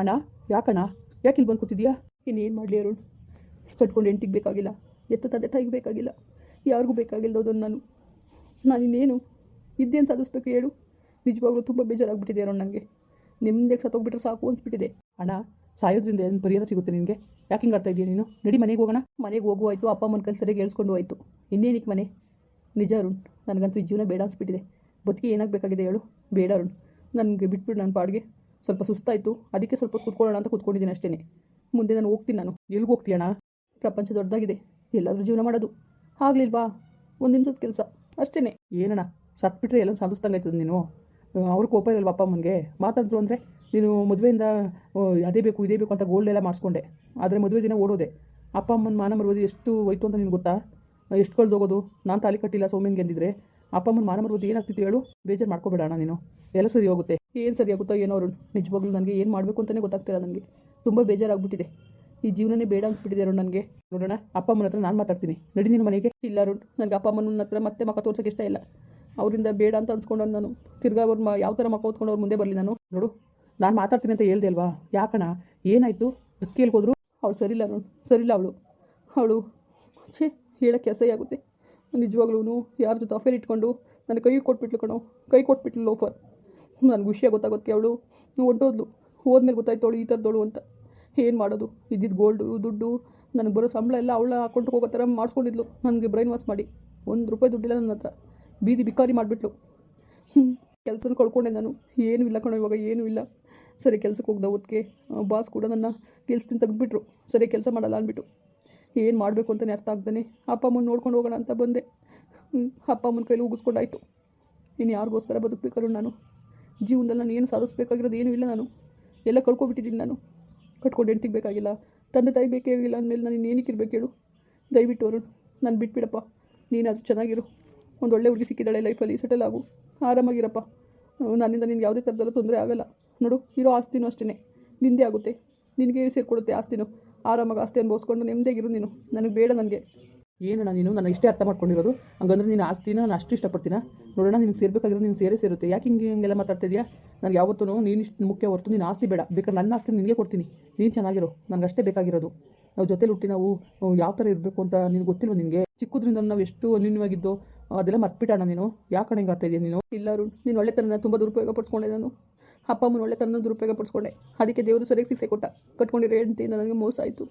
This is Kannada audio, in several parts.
ಅಣ್ಣ, ಯಾಕಣ್ಣ? ಯಾಕೆ ಇಲ್ಲಿ ಬಂದು ಕೂತಿದ್ಯಾ? ಇನ್ನೇನು ಮಾಡಲಿ ಅರುಣ್? ಕಟ್ಕೊಂಡು ಹೆಂಡ್ತಿಗೆ ಬೇಕಾಗಿಲ್ಲ, ಎತ್ತ ತಂದೆ ತಾಯಿಗೆ ಬೇಕಾಗಿಲ್ಲ, ಯಾರಿಗೂ ಬೇಕಾಗಿಲ್ಲದೋದನ್ನು ನಾನು. ನಾನು ಇನ್ನೇನು? ಇದ್ದೇನು ಸಾಧಿಸ್ಬೇಕು ಹೇಳು? ನಿಜವಾಗ್ಲೂ ತುಂಬ ಬೇಜಾರಾಗ್ಬಿಟ್ಟಿದೆ ಅರುಣ್ ನನಗೆ ನಿಮ್ಮದೇ ಸತ್ತೋಗ್ಬಿಟ್ರೆ ಸಾಕು ಅನ್ಸ್ಬಿಟ್ಟಿದೆ. ಅಣ್ಣ, ಸಾಯೋದ್ರಿಂದ ಏನು ಪರಿಹಾರ ಸಿಗುತ್ತೆ ನಿನಗೆ? ಯಾಕೆ ಹಿಂಗೆ ಆಡ್ತಾ ಇದೀಯ ನೀನು? ನಡಿ ಮನೆಗೆ ಹೋಗೋಣ. ಮನೆಗೆ ಹೋಗು ಆಯಿತು, ಅಪ್ಪ ಅಮ್ಮನ ಕೈ ಸರಿಯಾಗಿ ಹೇಳ್ಸ್ಕೊಂಡು ಆಯಿತು ಇನ್ನೇನಿಕ್ಕೆ ಮನೆ? ನಿಜ ಅರುಣ್, ನನಗಂತೂ ಈ ಜೀವನ ಬೇಡ ಅನ್ಸ್ಬಿಟ್ಟಿದೆ. ಬದುಕಿ ಏನಾಗಬೇಕಾಗಿದೆ ಹೇಳು? ಬೇಡ ಅರುಣ್, ನನಗೆ ಬಿಟ್ಬಿಡು ನನ್ನ ಪಾಡಿಗೆ. ಸ್ವಲ್ಪ ಸುಸ್ತಾಯಿತು. ಅದಕ್ಕೆ ಸ್ವಲ್ಪ ಕೂತ್ಕೊಳ್ಳೋಣ ಅಂತ ಕೂತ್ಕೊಂಡಿದ್ದೀನಿ ಅಷ್ಟೇ ಮುಂದೆ ನಾನು ಹೋಗ್ತೀನಿ ನಾನು. ಎಲ್ಲಿಗೆ ಹೋಗ್ತೀಯಣ್ಣ ಪ್ರಪಂಚ ದೊಡ್ಡದಾಗಿದೆ. ಎಲ್ಲಾದರೂ ಜೀವನ ಮಾಡೋದು. ಆಗಲಿಲ್ವಾ? ಒಂದು ನಿಮಿಷದ ಕೆಲಸ. ಅಷ್ಟೇ ಏನಣ್ಣ? ಸತ್ಬಿಟ್ರೆ ಎಲ್ಲ ಸಾಧಿಸ್ದಂಗೆ ಆಯ್ತದ ನೀನು? ಅವ್ರ ಕೋಪ ಇರಲ್ವ ಅಪ್ಪ ಅಮ್ಮನಿಗೆ? ಮಾತಾಡಿದ್ರು ಅಂದರೆ ನೀನು ಮದುವೆಯಿಂದ ಅದೇ ಬೇಕು, ಇದೇ ಬೇಕು ಅಂತ ಗೋಲ್ಡ್ ಎಲ್ಲ ಮಾಡಿಸ್ಕೊಂಡೆ. ಆದರೆ ಮದುವೆ ದಿನ ಓಡೋದೆ. ಅಪ್ಪ ಅಮ್ಮನ ಮಾನ ಮರುವುದು ಎಷ್ಟು ಹೋಯ್ತು ಅಂತ ನಿನ್ಗೆ ಗೊತ್ತಾ? ಎಷ್ಟು ಕಳೆದೋಗೋದು? ನಾನು ತಾಲಿ ಕಟ್ಟಿಲ್ಲ ಸೌಮ್ಯನ್ಗೆ ಅಂದಿದ್ರೆ. ಅಪ್ಪ ಅಮ್ಮನ ಮಾನ ಮರುವುದು ಏನಾಗ್ತಿತ್ತು ಹೇಳು? ಬೇಜಾರು ಮಾಡ್ಕೋಬೇಡ ನೀನು. ಎಲ್ಲ ಸರಿ ಹೋಗುತ್ತೆ. ಏನು ಸರಿ ಆಗುತ್ತೋ ಏನೋ ಅವರು ನಿಜವಾಗ್ಲೂ ನನಗೆ ಏನು ಮಾಡಬೇಕು ಅಂತಲೇ ಗೊತ್ತಾಗ್ತಿಲ್ಲ ನನಗೆ ತುಂಬ ಬೇಜಾರಾಗ್ಬಿಟ್ಟಿದೆ. ಈ ಜೀವನನೇ ಬೇಡ ಅನ್ಸ್ಬಿಟ್ಟಿದೆ ಅರುಣ್ ನನಗೆ. ನೋಡೋಣ, ಅಪ್ಪ ಅಮ್ಮನ ಹತ್ರ ನಾನು ಮಾತಾಡ್ತೀನಿ. ನಡಿ ನಿನ್ನ ಮನೆಗೆ. ಇಲ್ಲ ಅರುಣ್, ನನಗೆ ಅಪ್ಪ ಅಮ್ಮನ ಹತ್ರ ಮತ್ತೆ ಮಕ್ಕ ತೋರ್ಸೋಕೆ ಇಷ್ಟ ಇಲ್ಲ. ಅವರಿಂದ ಬೇಡ ಅಂತ ಅನ್ಸ್ಕೊಂಡು ನಾನು. ತಿರ್ಗಾ ಅವ್ರ ಮ ಯಾವ ಥರ ಮಕ್ಕ ಓದ್ಕೊಂಡು ಅವ್ರು ಮುಂದೆ ಬರಲಿ ನಾನು. ನೋಡು, ನಾನು ಮಾತಾಡ್ತೀನಿ ಅಂತ ಹೇಳ್ದೆ ಅಲ್ವಾ? ಯಾಕಣ ಏನಾಯಿತು? ಕೇಳ್ಕೋದ್ರು? ಅವಳು ಸರಿಲ್ಲ ಅರುಣ್. ಸರಿಲ್ಲ ಅವಳು. ಅವಳು, ಛೇ, ಹೇಳೋಕ್ಕೆ ಅಸಹ್ಯ ಆಗುತ್ತೆ. ನಿಜವಾಗ್ಲೂ ಯಾರ ಜೊತೆ ಅಫೇರ್ ಇಟ್ಕೊಂಡು ನನ್ನ ಕೈ ಕೊಟ್ಬಿಟ್ಲು ಕಣೋ. ಕೈ ಕೊಟ್ಬಿಟ್ಲು ಲೋಫರ್. ನನಗೆ ವಿಷಯ ಗೊತ್ತಾಗುತ್ತೆ ಅವಳು. ಹೊಟ್ಟೋದ್ಲು ಹೋದ್ಮೇಲೆ ಗೊತ್ತಾಯ್ತು ಅವಳು ಈ ಥರದವಳು ಅಂತ. ಏನು ಮಾಡೋದು? ಇದ್ದಿದ್ದು ಗೋಲ್ಡು ದುಡ್ಡು, ನನಗೆ ಬರೋ ಸಂಬಳ ಎಲ್ಲ ಅವಳ ಅಕೌಂಟ್ಗೆ ಹೋಗೋ ಥರ ಮಾಡಿಸ್ಕೊಂಡಿದ್ಲು. ನನಗೆ ಬ್ರೈನ್ ವಾಶ್ ಮಾಡಿ. ಒಂದು ರೂಪಾಯಿ ದುಡ್ಡಿಲ್ಲ ನನ್ನ ಹತ್ರ. ಬೀದಿ ಬಿಕಾರಿ ಮಾಡಿಬಿಟ್ಲು. ಹ್ಞೂ ಕೆಲಸನ ಕಳ್ಕೊಂಡೆ ನಾನು. ಏನೂ ಇಲ್ಲ ಕಣೋ ಇವಾಗ, ಏನೂ ಇಲ್ಲ. ಸರಿ ಕೆಲಸಕ್ಕೆ ಹೋಗ್ದ ಓದ್ಕೆ ಬಾಸ್ ಕೂಡ ನನ್ನ ಕೆಲ್ಸದಿಂದ ತೆಗೆದುಬಿಟ್ರು. ಸರಿ ಕೆಲಸ ಮಾಡಲ್ಲ ಅಂದ್ಬಿಟ್ಟು. ಏನು ಮಾಡಬೇಕು ಅಂತಲೇ ಅರ್ಥ ಆಗ್ತಾನೆ ಅಪ್ಪ ಅಮ್ಮನ ನೋಡ್ಕೊಂಡು ಹೋಗೋಣ ಅಂತ ಬಂದೆ. ಅಪ್ಪ ಅಮ್ಮನ ಕೈಲಿ ಉಗಿಸ್ಕೊಂಡಾಯ್ತು. ಇನ್ನು ಯಾರಿಗೋಸ್ಕರ ಬದುಕಬೇಕಾದ್ರು ನಾನು? ಜೀವನದಲ್ಲಿ ನಾನು ಏನು ಸಾಧಿಸ್ಬೇಕಾಗಿರೋದು ಏನೂ ಇಲ್ಲ ನಾನು. ಎಲ್ಲ ಕಳ್ಕೊಬಿಟ್ಟಿದ್ದೀನಿ ನಾನು. ಕಟ್ಕೊಂಡು ಹೆಂಡ್ತಿಗೆ ಬೇಕಾಗಿಲ್ಲ. ತಂದೆ ತಾಯಿ ಬೇಕೇ ಆಗಿಲ್ಲ ಅಂದಮೇಲೆ ನಾನು ಇನ್ನೇನಕ್ಕೆ ಇರಬೇಕು ಹೇಳು? ದಯವಿಟ್ಟು ಅವರು ನಾನು ಬಿಟ್ಬಿಡಪ್ಪ. ನೀನು ಅದು ಚೆನ್ನಾಗಿರು. ಒಂದು ಒಳ್ಳೆ ಹುಡುಗಿ ಸಿಕ್ಕಿದ್ದಾಳೆ ಲೈಫಲ್ಲಿ, ಸೆಟಲ್ ಆಗು. ಆರಾಮಾಗಿರಪ್ಪ. ನನ್ನಿಂದ ನಿನ್ಗೆ ಯಾವುದೇ ಥರದಲ್ಲೂ ತೊಂದರೆ ಆಗಲ್ಲ. ನೋಡು, ಇರೋ ಆಸ್ತಿನೂ ಅಷ್ಟೇ ನಿಂದೇ ಆಗುತ್ತೆ. ನಿನಗೆ ಸೇರಿಕೊಡುತ್ತೆ ಆಸ್ತಿನೂ. ಆರಾಮಾಗಿ ಆಸ್ತಿ ಅನುಭವಿಸ್ಕೊಂಡು ನೆಮ್ಮದಿಯಾಗಿರು ನೀನು. ನನಗೆ ಬೇಡ ನನಗೆ. ಏನಣ್ಣ ನೀನು? ನನ್ನ ಇಷ್ಟೇ ಅರ್ಥ ಮಾಡ್ಕೊಂಡಿರೋದು. ಹಂಗಂದ್ರೆ ನೀನು ಆಸ್ತಿನ ನಾನು ಅಷ್ಟು ಇಷ್ಟಪಡ್ತೀನ? ನೋಡೋಣ ನಿನಗೆ ಸೇರ್ಬೇಕಾಗಿರೋದು ನೀನು ಸೇರೇ ಸೇರುತ್ತೆ. ಯಾಕೆ ಹಿಂಗೆ ಹಿಂಗೆಲ್ಲ ಮಾತಾಡ್ತಿದ್ಯಾ? ನನಗೆ ಯಾವತ್ತೂ ನೀನು ಇಷ್ಟು ಮುಖ್ಯ ಹೊರತು ನೀನು ಆಸ್ತಿ ಬೇಡ. ಬೇಕಾದ್ರೆ ನನ್ನ ಆಸ್ತಿ ನಿನಗೆ ಕೊಡ್ತೀನಿ. ನೀನು ಚೆನ್ನಾಗಿರೋ. ನನಗೆ ಅಷ್ಟೇ ಬೇಕಾಗಿರೋದು. ನಾವು ಜೊತೆಲಿ ಹುಟ್ಟಿ ನಾವು ಯಾವ ಥರ ಇರಬೇಕು ಅಂತ ನಿನಗೆ ಗೊತ್ತಿಲ್ವ ನಿನಗೆ? ಚಿಕ್ಕದ್ರಿಂದ ನಾವು ಎಷ್ಟು ಅನ್ಯೂನ್ಯವಾಗಿದ್ದೋ ಅದೆಲ್ಲ ಮರ್ತ್ಬಿಟ್ಟಣ ನೀನು. ಯಾಕೆ ಹಿಂಗೆ ಆಡ್ತಾ ಇದೆಯಾ ನೀನು? ಇಲ್ಲ ನೀನು ಒಳ್ಳೆತನ ತುಂಬ ದುರುಪಯೋಗ ಪಡಿಸ್ಕೊಂಡೆ ನಾನು. ಅಪ್ಪ ಅಮ್ಮನ ಒಳ್ಳೆತನ ದುರುಪಯೋಗ ಪಡಿಸ್ಕೊಂಡೆ ಅದಕ್ಕೆ ದೇವರು ಸರಿಯಾಗಿ ಶಿಕ್ಷೆ ಕೊಟ್ಟ. ಕಟ್ಕೊಂಡಿರೋ ಹೆಂಡತಿಯಿಂದ ನನಗೆ ಮೋಸ ಆಯಿತು.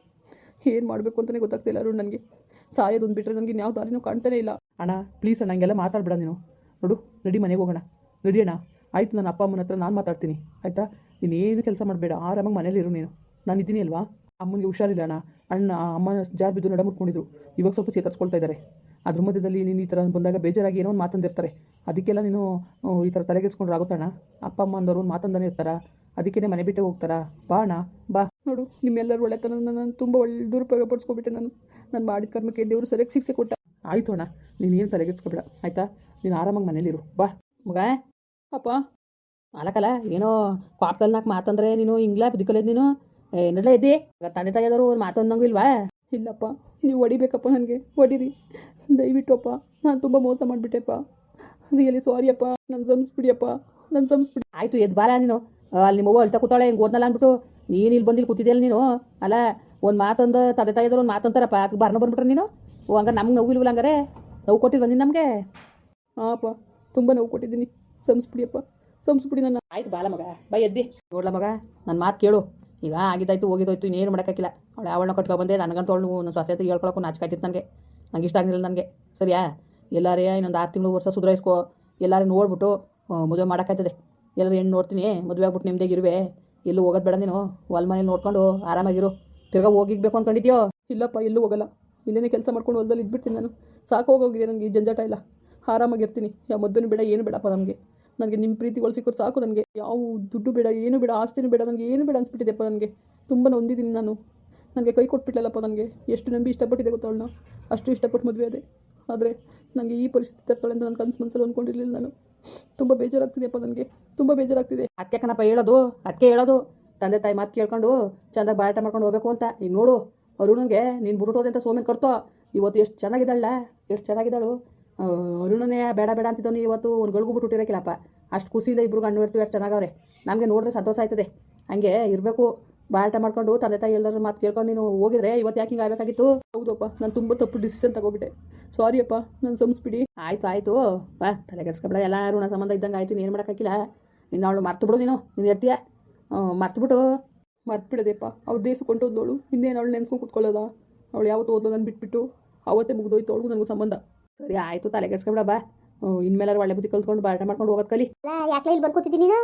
ಏನು ಮಾಡಬೇಕು ಅಂತಲೇ ಗೊತ್ತಾಗ್ತಿಲ್ಲ ಅರುಣ್ ನನಗೆ. ಸಾಯೋದೊಂದು ಬಿಟ್ಟರೆ ನನಗೆ ಯಾವ ದಾರಿನೂ ಕಾಣ್ತಾನೆ ಇಲ್ಲ. ಅಣ್ಣ ಪ್ಲೀಸ್ ಅಣ್ಣ, ಹಂಗೆಲ್ಲ ಮಾತಾಡ್ಬೇಡ ನೀನು. ನೋಡು ನಡಿ ಮನೆಗೆ ಹೋಗೋಣ. ನಡಿ ಅಣ್ಣ. ಆಯಿತು, ನನ್ನ ಅಪ್ಪ ಅಮ್ಮನ ಹತ್ರ ನಾನು ಮಾತಾಡ್ತೀನಿ. ಆಯಿತಾ? ನೀನು ಏನು ಕೆಲಸ ಮಾಡಬೇಡ. ಆರಾಮಾಗಿ ಮನೇಲಿರು ನೀನು. ನಾನು ಇದ್ದೀನಿ ಅಲ್ವಾ? ಅಮ್ಮನಿಗೆ ಹುಷಾರಿಲ್ಲ ಅಣ್ಣ. ಅಣ್ಣ, ಅಮ್ಮನ ಜಾರ್ ಬಿದ್ದು ನಡ ಮುಟ್ಕೊಂಡಿದ್ರು ಇವಾಗ ಸ್ವಲ್ಪ ಚೇತರಿಸ್ಕೊಳ್ತಾ ಇದ್ದಾರೆ. ಅದ್ರ ಮಧ್ಯದಲ್ಲಿ ನೀನು ಈ ಥರ ಬಂದಾಗ ಬೇಜಾರಾಗಿ ಏನೋ ಒಂದು ಮಾತಂದಿರ್ತಾರೆ. ಅದಕ್ಕೆಲ್ಲ ನೀನು ಈ ಥರ ತಲೆಗೆಡ್ಸ್ಕೊಂಡ್ರೆ ಆಗುತ್ತಣ್ಣ? ಅಪ್ಪ ಅಮ್ಮ ಅಂದವರು ಒಂದು ಮಾತಂದಾನೆ ಇರ್ತಾರ? ಅದಕ್ಕೇ ಮನೆ ಬಿಟ್ಟೆ ಹೋಗ್ತಾರಾ? ಬಾ ಅಣ್ಣ ಬಾ. ನೋಡು ನಿಮ್ಮೆಲ್ಲರೂ ಒಳ್ಳೆತನ ನಾನು ತುಂಬ ಒಳ್ಳೆ ದುರುಪಯೋಗ ಪಡಿಸ್ಕೊಬಿಟ್ಟೆ ನಾನು ನಾನು ಮಾಡಿದ ಕರ್ಮಕ್ಕೆ ದೇವರು ಸರಿಯಾಗಿ ಶಿಕ್ಷೆ ಕೊಟ್ಟ. ಆಯಿತು ಅಣ್ಣ ನೀನು ಏನು ತಲೆಗೆಡ್ಸ್ಕೊಬೇಡ ಆಯಿತಾ? ನೀನು ಆರಾಮಾಗಿ ಮನೇಲಿರು ಬಾ. ಮಗ ಅಪ್ಪ ಅಲಕಲ್ಲ ಏನೋ ಕ್ವಾಪ್ದಲ್ಲಿ ನಾಲ್ಕು ಮಾತಂದ್ರೆ ನೀನು ಇಂಗ್ಲಾ ಬಿದ್ದಿಕಲ್ಲ ನೀನು? ಏನಲ್ಲ ತಂದೆ ತಾಯಿ ತಂದೆ ಅವ್ರು ಮಾತು ಇಲ್ವಾ? ಇಲ್ಲಪ್ಪ ನೀವು ಹೊಡಿಬೇಕಪ್ಪ ನನಗೆ. ಹೊಡೀರಿ. ದಯವಿಟ್ಟುಪ್ಪ ನಾನು ತುಂಬ ಮೋಸ ಮಾಡಿಬಿಟ್ಟೆಪ್ಪ. ರಿಯಲಿ ಸಾರಿಯಪ್ಪ. ನಾನು ನನ್ನ ಸಂಸ್ಬಿಡಿಯಪ್ಪ. ನನ್ನ ಸಂಸ್ಬಿಡಿ ಆಯಿತು ಎದ್ದು ಬಾರ ನೀನು. ಅಲ್ಲಿ ನಿಮ್ಮ ಅವ್ವ ಅಳ್ತಾ ಕೂತಾಳೆ ಹಿಂಗೆ ಓದ್ನಲ್ಲ ಅಂದ್ಬಿಟ್ಟು ನೀನು ಇಲ್ಲಿ ಬಂದಿಲ್ಲಿ ಕೂತಿದ್ಯಲ್ಲ ನೀನು? ಅಲ್ಲ ಒಂದು ಮಾತಂದು ತಂದೆ ತಾಯಿದ್ರು ಒಂದು ಮಾತಂತಾರಪ್ಪ ಅದಕ್ಕೆ ಬರ್ನ ಬಂದ್ಬಿಟ್ರೆ ನೀನು? ಓ ಹಂಗಾರೆ ನಮ್ಗೆ ನೋವು ಇಲ್ವಲ್ಲ ಹಂಗಾರೆ? ನೋವು ಕೊಟ್ಟಿದ್ದು ಬಂದಿದ್ದು ನಮಗೆ? ಹಾಂಪ್ಪ ತುಂಬ ನೋವು ಕೊಟ್ಟಿದ್ದೀನಿ. ಸಂಸ್ಬಿಡಿಯಪ್ಪ. ಸಂಸ್ಬಿಡಿ ನನ್ನ ಆಯ್ತು ಬಾಲ ಮಗ. ಬೈ ಎದ್ದಿ. ನೋಡ್ಲ ಮಗ ನನ್ನ ಮಾತು ಕೇಳು. ಈಗ ಆಗಿದ್ದಾಯ್ತು, ಹೋಗಿದ್ದೋಯ್ತು, ಇನ್ನೇನು ಮಾಡೋಕ್ಕಾಗಿಲ್ಲ. ಅವಳು ಕಟ್ಕೊಂಡ್ ಬಂದೆ, ನನಗಂತ ಅವಳು ನನ್ನ ಸೊಸೆ ಹತ್ರ ಹೇಳ್ಕೊಳಕ್ಕೂ ನಾಚಿಕಾಯ್ತಿತ್ತು ನನಗೆ ನಂಗೆ ಇಷ್ಟ ಆಗಲಿಲ್ಲ ನನಗೆ ಸರಿಯಾ? ಎಲ್ಲಾರೇ ಇನ್ನೊಂದು ಆರು ತಿಂಗಳು ವರ್ಷ ಸುಧಾರಿಸ್ಕೋ. ಎಲ್ಲರೂ ನೋಡ್ಬಿಟ್ಟು ಮದುವೆ ಮಾಡೋಕ್ಕಾಯ್ತದೆ. ಎಲ್ಲರೂ ಹೆಣ್ಣು ನೋಡ್ತೀನಿ, ಮದುವೆ ಆಗ್ಬಿಟ್ಟು ನಿಮ್ದೇಗಿರುವೆ ಎಲ್ಲೂ ಹೋಗೋದು ಬೇಡ ನೀನು. ಹೊಲ ಮನೇಲಿ ನೋಡ್ಕೊಂಡು ಆರಾಮಾಗಿರು. ತಿರ್ಗಾ ಹೋಗಿಗ್ಬೇಕು ಅಂದ್ಕೊಂಡಿದ್ಯೋ ಇಲ್ಲಪ್ಪ, ಎಲ್ಲೂ ಹೋಗಲ್ಲ. ಇಲ್ಲೇ ಕೆಲಸ ಮಾಡ್ಕೊಂಡು ಹೊಲದಲ್ಲಿ ಇದ್ಬಿಡ್ತೀನಿ ನಾನು. ಸಾಕು ಹೋಗೋಗಿದೆ ನನಗೆ ಈ ಜಂಜಾಟ ಇಲ್ಲ ಆರಾಮಾಗಿರ್ತೀನಿ. ಯಾವ ಮದ್ದನ್ನು ಬೇಡ, ಏನು ಬೇಡಪ್ಪ ನಮಗೆ. ನನಗೆ ನಿಮ್ಮ ಪ್ರೀತಿಗಳು ಸಿಕ್ಕರು ಸಾಕು, ನನಗೆ ಯಾವ ದುಡ್ಡು ಬೇಡ, ಏನು ಬೇಡ, ಆಸ್ತಿನೂ ಬೇಡ, ನನಗೆ ಏನು ಬೇಡ ಅನಿಸ್ಬಿಟ್ಟಿದೆಪ್ಪ ನನಗೆ. ತುಂಬ ಹೊಂದಿದ್ದೀನಿ ನಾನು. ನನಗೆ ಕೈ ಕೊಟ್ಬಿಟ್ಲಲ್ಲಪ್ಪ ನನಗೆ. ಎಷ್ಟು ನಂಬಿ ಇಷ್ಟಪಟ್ಟಿದೆ ಗೊತ್ತವಳನ್ನ ಅಷ್ಟು ಇಷ್ಟಪಟ್ಟು ಮದುವೆ ಅದೇ ಆದರೆ ನನಗೆ ಈ ಪರಿಸ್ಥಿತಿ ತರ್ತಾಳೆ ಅಂತ ನನ್ನ ಕನಸು ಮನಸ್ಸಲ್ಲಿ ಅಂದ್ಕೊಂಡಿರಲಿಲ್ಲ ನಾನು. ತುಂಬ ಬೇಜಾರಾಗ್ತಿದೆಯಪ್ಪ ನನಗೆ. ತುಂಬ ಬೇಜಾರಾಗ್ತಿದೆ. ಅತ್ತೆ ಕಣಪ್ಪ ಹೇಳೋದು ಅದಕ್ಕೆ ಹೇಳೋದು. ತಂದೆ ತಾಯಿ ಮಾತು ಕೇಳ್ಕೊಂಡು ಚಂದಾಗಿ ಬಾಯಾಟ ಮಾಡ್ಕೊಂಡು ಹೋಗ್ಬೇಕು ಅಂತ. ಈಗ ನೋಡು, ಅರುಣನಿಗೆ ನೀನು ಬುರುಟೋದೆ ಅಂತ ಸೋಮೇನ್ ಕರ್ತೋ ಇವತ್ತು ಎಷ್ಟು ಚೆನ್ನಾಗಿದ್ದಾಳೆ, ಎಷ್ಟು ಚೆನ್ನಾಗಿದ್ದಾಳು. ಅರುಣನೇ ಬೇಡ ಬೇಡ ಅಂತಿದ್ದವನು ಇವತ್ತು ಒಂದು ಗಳಿಗೂ ಬಿಟ್ಟು ಹುಟ್ಟಿರಕ್ಕಿಲ್ಲಪ್ಪ. ಅಷ್ಟು ಖುಷಿಯಿಂದ ಇಬ್ಬರು ಗಂಡು ಇರ್ತೀವಿ ಅಷ್ಟು ಚೆನ್ನಾಗವ್ರೆ. ನಮಗೆ ನೋಡಿದ್ರೆ ಸಂತೋಷ ಆಯ್ತದೆ. ಹಂಗೆ ಇರಬೇಕು. ಬಾಟ ಮಾಡ್ಕೊಂಡು ತಂದೆ ತಾಯಿ ಎಲ್ಲರ ಮಾತು ಕೇಳ್ಕೊಂಡು ನೀನು ಹೋಗಿದ್ರೆ ಇವತ್ತು ಯಾಕೆ ಹಿಂಗೆ ಆಗಬೇಕಾಗಿತ್ತು? ಹೌದಪ್ಪ, ನಾನು ತುಂಬ ತಪ್ಪು ಡಿಸಿಷನ್ ತಗೋಬಿಟ್ಟೆ. ಸಾರಿ ಅಪ್ಪ, ನಾನು ಸಂಸ್ಬಿಡಿ. ಆಯ್ತು, ಆಯಿತು. ಬಾ, ತಲೆ ಕೆಡ್ಸ್ಕೊಬೇಡ. ಎಲ್ಲ ಋಣ ಸಂಬಂಧ ಇದ್ದಂಗೆ ಆಯ್ತು ನೀನು ಮಾಡೋಕ್ಕಾಗಿಲ್ಲ. ನಿನ್ನ ಅವಳು ಮರ್ತು ಬಿಡು ನೀನು ನೀನು ಇರ್ತೀಯ ಮರ್ತು ಬಿಟ್ಟು ಅವ್ರು ದೇಶಕ್ಕೆ ಹೊಂಟೋದ್ಲೋಳು ಇನ್ನೇನು ಅವಳು ನೆನ್ಸ್ಕೊಂಡು ಕೂತ್ಕೊಳ್ಳೋದ? ಅವಳು ಯಾವತ್ತು ಓದ್ಲೋ ನಾನು ಬಿಟ್ಬಿಟ್ಟು. ಅವತ್ತೇ ಮುಗಿದೋಯ್ತು ಅವಳಿಗೂ ನನಗೂ ಸಂಬಂಧ. ಸರಿ ಆಯ್ತು ತಲೆ ಕೆಡ್ಸ್ಕೊಬೇಡ ಬಾ ಇನ್ಮೇಲಾರು ಒಳ್ಳೆ ಬುದ್ಧಿ ಕಲ್ತ್ಕೊಂಡು ಬಾಟ ಮಾಡ್ಕೊಂಡು ಹೋಗೋದು ಕಲಿ. ಯಾಕೆ ಇಲ್ಲಿ ಬರ್ಕೋತಿದ್ದೀನಿ ನೀನು?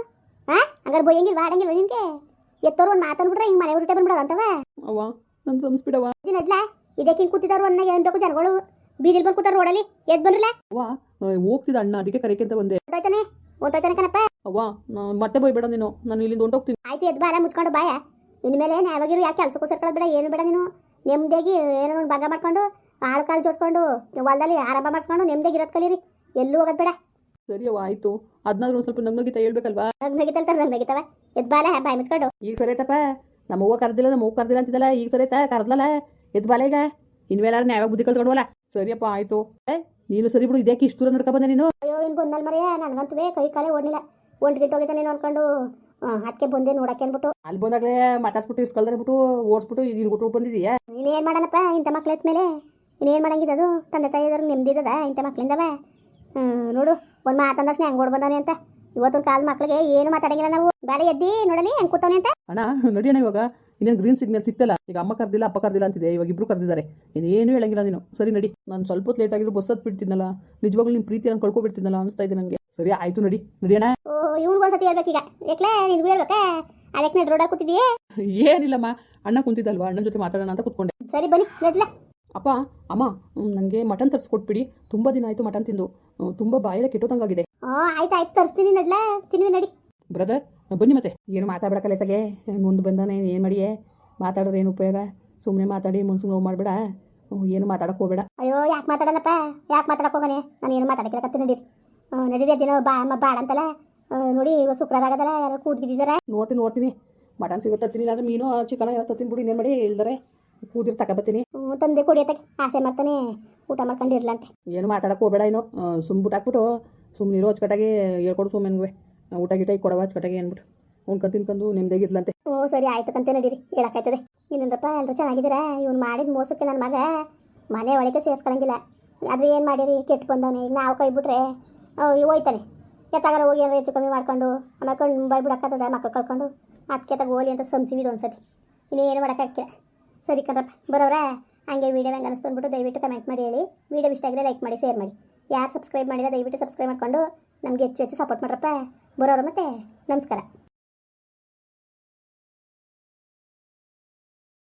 ಹಾ ಹಂಗಾರೆ ಬೈಯಂಗಿಲ್ವಾ ಬಾಡಂಗಿಲ್ಲ ನಿನ್ಗೆ? ಎತ್ತೋರು ಒಂದು ಮಾತಾಡ್ಬಿಟ್ರೆ ಹಿಂಗೆ ಮನೆ ಹೊರಟೆ ಬಂದ್ಬಿಡೋದು ಅಂತವ? ಅವ್ವ ನನ್ನ ಸಂಸ್ಬಿಡವ ನಡ್ಲ? ಇದಕ್ಕೆ ಹಿಂಗೆ ಕೂತಿದ್ದವ್ರು ಅನ್ನ ಏನ್ಬೇಕು ಜನಗಳು? ಬೀದಿಲ್ ಬಂದು ಕೂತಾರ ರೋಡಲ್ಲಿ? ಎದ್ ಬಂದ್ರಲ್ಲ ಅವ್ವ ಹೋಗ್ತಿದ್ದ ಅಣ್ಣ ಅದಕ್ಕೆ ಕರೆಕೆ ಅಂತ ಬಂದೆ. ಹೊಂಟೋಯ್ತಾನೆ ಹೊಂಟೋಯ್ತಾನೆ ಕಣಪ್ಪ? ಅವ್ವ ಮತ್ತೆ ಬೈಬೇಡ ನೀನು. ನಾನು ಇಲ್ಲಿಂದ ಹೊಂಟೋಗ್ತೀನಿ ಆಯ್ತು ಎದ್ದು ಬಾಲ ಮುಚ್ಕೊಂಡು ಬಾಯ. ಇನ್ಮೇಲೆ ಯಾವಾಗಿರು ಯಾಕೆ ಕೆಲಸಕ್ಕೂ ಸೇರ್ಕೊಳ್ಳೋದು ಬೇಡ ಏನು ಬೇಡ ನೀನು. ನೆಮ್ಮದಿಯಾಗಿ ಏನೋ ಒಂದು ಭಾಗ ಮಾಡ್ಕೊಂಡು ಆಳು ಕಾಳು ಜೋಡಿಸ್ಕೊಂಡು ಹೊಲದಲ್ಲಿ ಆರಂಭ ಮಾಡಿಸ್ಕೊಂಡು ನೆಮ್ಮದಿಗೆ ಇರೋದು ಕಲೀರಿ. ಎಲ್ಲೂ ಹೋಗೋದು ಬೇಡ. ಸರಿ ಅವ ಆಯ್ತು. ಅದನ್ನಾದ್ರೂ ಸ್ವಲ್ಪ ನಗ್ನಗಿತ ಹೇಳ್ಬೇಕಲ್ವಾ? ನಗ್ ನಗಿತಲ್ತಾರೆ ನಮ್ಮ ನಗಿತಾವ ಎದ್ ಬಾಲೆ ಬಾಯಿ ಮುಚ್ಕೊಂಡು. ಈಗ ಸರಿ ಆಯ್ತಪ್ಪ. ನಮ್ಮ ಅವ್ವ ಕರ್ದಿಲ್ಲ ನಮ್ಮ ಅವ್ವ ಕರ್ದಿಲ್ಲ ಅಂತಿದ್ದಲ್ಲ ಈಗ ಸರಿ ಆಯ್ತಾ? ಕರ್ದಲ್ಲ ಎದ್ದು ಬಾಲೆ ಈಗ? ಇನ್ಮೇಲಾರು ಯಾವಾಗ ಬುದ್ಧಿ ಕಲ್ತ್ಕೊಂಡ್ವಲ್ಲ? ಸರಿಯಪ್ಪ ಆಯಿತು. ನೀನು ಸರಿ ಬಿಡು ಇದಕ್ಕೆ ಇಷ್ಟು ದೂರ ನಡ್ಕೊ ಬಂದೆ ನೀನು? ಅಯ್ಯೋ ಇನ್ ಬಂದಲ್ ಮರೆಯ ನನಗಂತೂ ಕೈ ಕಾಲೇ ಓಡಲಿಲ್ಲ. ಒಂಟು ಗಿಟ್ಟು ಹೋಗಿದ್ದ ನೀನು ಅನ್ಕೊಂಡು ಅದಕ್ಕೆ ಬಂದೆ ನೋಡಕ್ಕೆ ಅನ್ಬಿಟ್ಟು ಅಲ್ಲಿ ಬಂದಾಗಲೇ ಮಾತಾಡ್ಸ್ಬಿಟ್ಟು ಇಸ್ಕೊಳ್ದಾರೆ ಬಿಟ್ಟು ಓಡಿಸ್ಬಿಟ್ಟು ಈಗ ಗುಟ್ಟು ಬಂದಿದೀಯಾ? ಏನ್ ಮಾಡೋಣಪ್ಪ ಇಂಥ ಮಕ್ಳು ಎತ್ತ ಇನ್ನೇನು ಮಾಡಂಗಿದ್ದು ಅದು? ತಂದೆ ತಾಯಿ ನೆಮ್ಮದಿದದ ಇಂಥ ಮಕ್ಳಿಂದವ? ನೋಡು ಒಂದು ಮಾತಂದಷ್ಟು ಹೆಂಗೆ ಓಡ್ ಬಂದವನೆ ಅಂತ. ಇವತ್ತೊಂದು ಕಾಲ ಮಕ್ಳಿಗೆ ಏನು ಮಾತಾಡಂಗಿಲ್ಲ ನಾವು. ಬಾಲೆ ಎದ್ದಿ ನೋಡಲಿ ಹೆಂಗೆ ಕೂತವನೆ ಅಂತ. ಅಣ್ಣ ನಡಿಯೋಣ ಇವಾಗ. ಇನ್ನೇನು ಗ್ರೀನ್ ಸಿಗ್ನಲ್ ಸಿಕ್ತಲ್ಲ? ಈಗ ಅಮ್ಮ ಕರ್ದಿಲ್ಲ ಅಪ್ಪ ಕರ್ದಿಲ್ಲ ಅಂತಿದೆ ಇವಾಗ ಇಬ್ರು ಕರೆದಿದ್ದಾರೆ. ಇನ್ನೇನು ಹೇಳಂಗಿಲ್ಲ ನೀನು. ಸರಿ ನಡಿ. ನಾನು ಸ್ವಲ್ಪ ಹೊತ್ತು ಲೇಟ್ ಆಗಿದ್ರು ಬಸ್ ಹತ್ತು ಬಿಡ್ತಿದ್ನಲ್ಲ. ನಿಜವಾಗ್ಲೂ ನಿಮ್ಮ ಪ್ರೀತಿ ನಾನು ಕಳ್ಕೊಬಿಡ್ತಿದ್ನಲ್ಲ ಅನಿಸ್ತಾ ಇದೆ ನನಗೆ ಸರಿ ಆಯ್ತು ನಡಿ. ನಡಿಯೋಣ ಓ ಇವ್ನಿಗೆ ಒಂದ್ಸತಿ ಹೇಳ್ಬೇಕೀಗ ಯಾಕ್ಲೆ ನಿನ್ಗೂ ಹೇಳ್ಬೇಕಾ? ಅದಕ್ಕೆ ನಡ್ ರೋಡಾಗ ಕೂತಿದೀಯೇ ಏನಿಲ್ಲಮ್ಮ ಅಣ್ಣ ಕುಂತಿದ್ದಲ್ವಾ? ಅಣ್ಣನ ಜೊತೆ ಮಾತಾಡೋಣ ಅಂತ ಕೂತ್ಕೊಂಡೆ. ಸರಿ ಬನ್ನಿ ನಡ್ಲ. ಅಪ್ಪ ಅಮ್ಮ ನನಗೆ ಮಟನ್ ತರಿಸ್ಕೊಟ್ಬಿಡಿ ತುಂಬ ದಿನ ಆಯಿತು ಮಟನ್ ತಿಂದು. ತುಂಬ ಬಾಯಲ್ಲ ಕೆಟ್ಟೋದಂಗಾಗಿದೆ. ಓ ಆಯ್ತು ಆಯ್ತು ತರಿಸ್ತೀನಿ ನಡ್ಲ. ತಿನ್ವಿ ನಡಿ. ಬ್ರದರ್ ಬನ್ನಿ ಮತ್ತೆ. ಏನು ಮಾತಾಡ್ಬೇಕಲ್ಲ ತಗೆ ಮುಂದೆ ಬಂದಾನೆ ಏನು ಮಾಡಿಯೇ? ಮಾತಾಡಿದ್ರೆ ಏನು ಉಪಯೋಗ? ಸುಮ್ಮನೆ ಮಾತಾಡಿ ಮುನ್ಸಿಗೆ ನೋವು ಮಾಡಬೇಡ. ಏನು ಮಾತಾಡಕ್ಕೆ ಹೋಗ್ಬೇಡ. ಅಯ್ಯೋ ಯಾಕೆ ಮಾತಾಡೋಣಪ್ಪ ಯಾಕೆ ಮಾತಾಡಕ್ಕೆ ಹೋಗನೆ? ನಾನು ಏನು ಮಾತಾಡಕ್ಕೆ ಕತ್ತಿ ನಡೀರಿ. ನಡೀರಿ ಅದೇನೋ ಬಾ ಅಮ್ಮ ಬಾಡ ಅಂತಲ್ಲ. ನೋಡಿ ಇವತ್ತು ಶುಕ್ರವಾರ ಆಗದಲ್ಲ ಯಾರು ಕೂದ್ಗಿದ್ದಾರೆ ನೋಡ್ತೀನಿ ನೋಡ್ತೀನಿ. ಮಟನ್ ಸಿಗುತ್ತೆ ತತ್ತೀನಿ ಇಲ್ಲಾಂದ್ರೆ ಮೀನು ಚಿಕನ್ ಎಲ್ಲ ತಿನ್ಬಿಡಿ ಇನ್ನೇನು ಮಾಡಿ ಇಲ್ದರೆ ಕೂದಿರ್ ತಗೊಬತ್ತೀನಿ ಹ್ಞೂ ತಂದೆ ಕುಡಿಯತ್ತಾಗೆ ಆಸೆ ಮಾಡ್ತಾನೆ ಊಟ ಮಾಡ್ಕೊಂಡಿರ್ಲಂತೆ. ಏನು ಮಾತಾಡಕ್ಕೆ ಹೋಗಬೇಡ ಏನೋ ಸುಮ್ಮ ಹಾಕ್ಬಿಟ್ಟು ಸುಮ್ಮನೆ ಇರೋ ಅಚ್ಚುಕಟ್ಟಾಗಿ ಹೇಳ್ಕೊಡು ಸುಮ್ಮನೆನ್ಗುವೆ ಊಟ ಗಿಟ ಈಗ ಕೊಡವ ಅಚ್ಚುಕಟ್ಟಾಗಿ ಅಂದ್ಬಿಟ್ಟು. ಉಣ್ಕೊಂಡು ತಿನ್ಕೊಂಡು ನೆಮ್ಮದಿಯಾಗಿರ್ಲಂತೆ ಓ ಸರಿ ಆಯ್ತು ಕಂತೆ ನಡೀರಿ ಹೇಳಕ್ಕಾಯ್ತದೆ. ಇನ್ನೊಂದಪ್ಪ ಎಲ್ಲರೂ ಚೆನ್ನಾಗಿದ್ದೀರಾ? ಇವ್ನು ಮಾಡಿದ ಮೋಸಕ್ಕೆ ನನ್ನ ಮಗ ಮನೆ ಒಳಗೆ ಸೇರಿಸ್ಕೊಳಂಗಿಲ್ಲ. ಆದರೆ ಏನು ಮಾಡಿರಿ? ಕೆಟ್ಟು ಬಂದವನೇ. ಈಗ ನಾವು ಕೈ ಬಿಟ್ರೆ ಹೋಯ್ತಾನೆ. ಎತ್ತಾಗಾರ ಹೋಗಿ ಏನಾರು ಹೆಚ್ಚು ಕಮ್ಮಿ ಮಾಡ್ಕೊಂಡು ಆಮೇಲೆ ಕಣ್ಣು ಬಾಯ್ ಬಿಡಕ್ಕತ್ತದ ಮಕ್ಕಳು ಕಳ್ಕೊಂಡು. ಅದಕ್ಕೆ ತಗೋಲಿ ಅಂತ ಸಂಸಿವಿದು ಒಂದ್ಸತಿ. ಇನ್ನೇನು ಮಾಡೋಕ್ಕಾಗಿಲ್ಲ ಸರಿ ಕಣಪ್ಪ ಬರೋರೆ ಹಂಗೆ ವೀಡಿಯೋ ಹೆಂಗೆ ಅನಿಸ್ತು ಅಂದ್ಬಿಟ್ಟು ದಯವಿಟ್ಟು ಕಮೆಂಟ್ ಮಾಡಿ ಹೇಳಿ. ವೀಡಿಯೋ ಇಷ್ಟ ಆಗಿದ್ರೆ ಲೈಕ್ ಮಾಡಿ ಶೇರ್ ಮಾಡಿ. ಯಾರು ಸಬ್ಸ್ಕ್ರೈಬ್ ಮಾಡಿದ್ರೆ ದಯವಿಟ್ಟು ಸಬ್ಸ್ಕ್ರೈಬ್ ಮಾಡಿಕೊಂಡು ನಮಗೆ ಹೆಚ್ಚು ಹೆಚ್ಚು ಸಪೋರ್ಟ್ ಮಾಡ್ರಪ್ಪ. ಬರೋರು ಮತ್ತೆ? ನಮಸ್ಕಾರ.